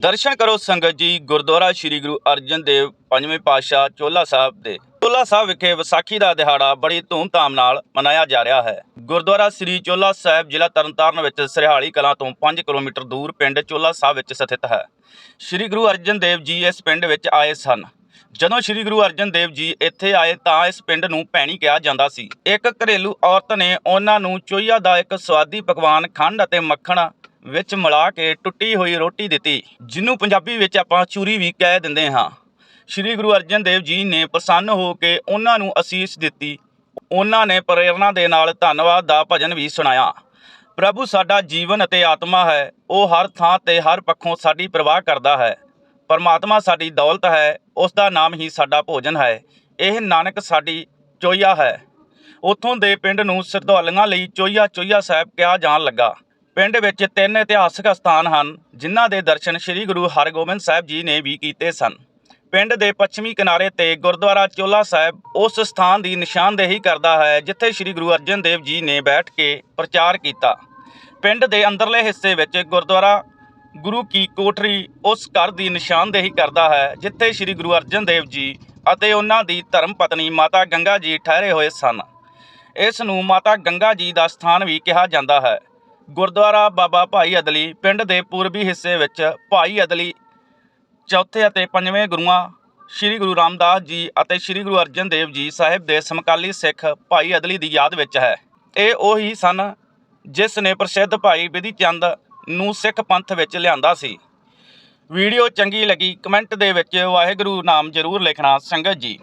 ਦਰਸ਼ਨ ਕਰੋ ਸੰਗਤ ਜੀ, ਗੁਰਦੁਆਰਾ ਸ੍ਰੀ ਗੁਰੂ ਅਰਜਨ ਦੇਵ ਪੰਜਵੇਂ ਪਾਤਸ਼ਾਹ ਚੋਲਾ ਸਾਹਿਬ ਦੇ। ਚੋਲਾ ਸਾਹਿਬ ਵਿਖੇ ਵਿਸਾਖੀ ਦਾ ਦਿਹਾੜਾ ਬੜੀ ਧੂਮਧਾਮ ਨਾਲ ਮਨਾਇਆ ਜਾ ਰਿਹਾ ਹੈ। ਗੁਰਦੁਆਰਾ ਸ੍ਰੀ ਚੋਲਾ ਸਾਹਿਬ ਜ਼ਿਲ੍ਹਾ ਤਰਨਤਾਰਨ ਵਿੱਚ ਸਰਹਾਲੀ ਕਲਾਂ ਤੋਂ 5 ਕਿਲੋਮੀਟਰ ਦੂਰ ਪਿੰਡ ਚੋਲਾ ਸਾਹਿਬ ਵਿੱਚ ਸਥਿਤ ਹੈ। ਸ੍ਰੀ ਗੁਰੂ ਅਰਜਨ ਦੇਵ ਜੀ ਇਸ ਪਿੰਡ ਵਿੱਚ ਆਏ ਸਨ। ਜਦੋਂ ਸ੍ਰੀ ਗੁਰੂ ਅਰਜਨ ਦੇਵ ਜੀ ਇੱਥੇ ਆਏ ਤਾਂ ਇਸ ਪਿੰਡ ਨੂੰ ਭੈਣੀ ਕਿਹਾ ਜਾਂਦਾ ਸੀ। ਇੱਕ ਘਰੇਲੂ ਔਰਤ ਨੇ ਉਹਨਾਂ ਨੂੰ ਚੋਈਆ ਦਾ ਇੱਕ ਸਵਾਦੀ ਪਕਵਾਨ ਖੰਡ ਅਤੇ ਮੱਖਣ ਵਿੱਚ ਮਿਲਾ ਕੇ ਟੁੱਟੀ ਹੋਈ ਰੋਟੀ ਦਿੱਤੀ ਜਿਹਨੂੰ ਪੰਜਾਬੀ ਵਿੱਚ ਆਪਾਂ ਚੂਰੀ ਵੀ ਕਹਿ ਦਿੰਦੇ ਹਾਂ। ਸ੍ਰੀ ਗੁਰੂ ਅਰਜਨ ਦੇਵ ਜੀ ਨੇ ਪ੍ਰਸੰਨ ਹੋ ਕੇ ਉਹਨਾਂ ਨੂੰ ਅਸੀਸ ਦਿੱਤੀ। ਉਹਨਾਂ ਨੇ ਪ੍ਰੇਰਣਾ ਦੇ ਨਾਲ ਧੰਨਵਾਦ ਦਾ ਭਜਨ ਵੀ ਸੁਣਾਇਆ। ਪ੍ਰਭੂ ਸਾਡਾ ਜੀਵਨ ਅਤੇ ਆਤਮਾ ਹੈ, ਉਹ ਹਰ ਥਾਂ ਤੇ ਹਰ ਪੱਖੋਂ ਸਾਡੀ ਪ੍ਰਵਾਹ ਕਰਦਾ ਹੈ। ਪਰਮਾਤਮਾ ਸਾਡੀ ਦੌਲਤ ਹੈ, ਉਸ ਦਾ ਨਾਮ ਹੀ ਸਾਡਾ ਭੋਜਨ ਹੈ। ਇਹ ਨਾਨਕ ਸਾਡੀ ਚੋਈਆ ਹੈ। ਉੱਥੋਂ ਦੇ ਪਿੰਡ ਨੂੰ ਸਰਦੌਲੀਆਂ ਲਈ ਚੋਈਆ ਚੋਈਆ ਸਾਹਿਬ ਕਿਹਾ ਜਾਣ ਲੱਗਾ। ਪਿੰਡ ਵਿੱਚ ਤਿੰਨ ਇਤਿਹਾਸਕ ਸਥਾਨ ਹਨ, ਜਿਨ੍ਹਾਂ ਦੇ ਦਰਸ਼ਨ ਸ੍ਰੀ ਗੁਰੂ ਹਰਗੋਬਿੰਦ ਸਾਹਿਬ ਜੀ ਨੇ ਵੀ ਕੀਤੇ ਸਨ। ਪਿੰਡ ਦੇ ਪੱਛਮੀ ਕਿਨਾਰੇ ਤੇ ਗੁਰਦੁਆਰਾ ਚੋਲਾ ਸਾਹਿਬ ਉਸ ਸਥਾਨ ਦੀ ਨਿਸ਼ਾਨਦੇਹੀ ਕਰਦਾ ਹੈ, ਜਿੱਥੇ ਸ੍ਰੀ ਗੁਰੂ ਅਰਜਨ ਦੇਵ ਜੀ ਨੇ ਬੈਠ ਕੇ ਪ੍ਰਚਾਰ ਕੀਤਾ। ਪਿੰਡ ਦੇ ਅੰਦਰਲੇ ਹਿੱਸੇ ਵਿੱਚ ਗੁਰਦੁਆਰਾ ਗੁਰੂ ਕੀ ਕੋਠਰੀ ਉਸ ਘਰ ਦੀ ਨਿਸ਼ਾਨਦੇਹੀ ਕਰਦਾ ਹੈ, ਜਿੱਥੇ ਸ੍ਰੀ ਗੁਰੂ ਅਰਜਨ ਦੇਵ ਜੀ ਅਤੇ ਉਹਨਾਂ ਦੀ ਧਰਮ ਪਤਨੀ ਮਾਤਾ ਗੰਗਾ ਜੀ ਠਹਿਰੇ ਹੋਏ ਸਨ। ਇਸ ਨੂੰ ਮਾਤਾ ਗੰਗਾ ਜੀ ਦਾ ਸਥਾਨ ਵੀ ਕਿਹਾ ਜਾਂਦਾ ਹੈ। ਗੁਰਦੁਆਰਾ ਬਾਬਾ ਭਾਈ ਅਦਲੀ ਪਿੰਡ ਦੇ ਪੂਰਬੀ ਹਿੱਸੇ ਵਿੱਚ ਭਾਈ ਅਦਲੀ ਚੌਥੇ ਅਤੇ ਪੰਜਵੇਂ ਗੁਰੂਆਂ ਸ੍ਰੀ ਗੁਰੂ ਰਾਮਦਾਸ ਜੀ ਅਤੇ ਸ੍ਰੀ ਗੁਰੂ ਅਰਜਨ ਦੇਵ ਜੀ ਸਾਹਿਬ ਦੇ ਸਮਕਾਲੀ ਸਿੱਖ ਭਾਈ ਅਦਲੀ ਦੀ ਯਾਦ ਵਿੱਚ ਹੈ। ਇਹ ਉਹੀ ਸਨ ਜਿਸ ਨੇ ਪ੍ਰਸਿੱਧ ਭਾਈ ਵਿਧੀ ਚੰਦ ਨੂੰ ਸਿੱਖ ਪੰਥ ਵਿੱਚ ਲਿਆਂਦਾ ਸੀ। ਵੀਡੀਓ ਚੰਗੀ ਲੱਗੀ, ਕਮੈਂਟ ਦੇ ਵਿੱਚ ਵਾਹਿਗੁਰੂ ਨਾਮ ਜ਼ਰੂਰ ਲਿਖਣਾ ਸੰਗਤ ਜੀ।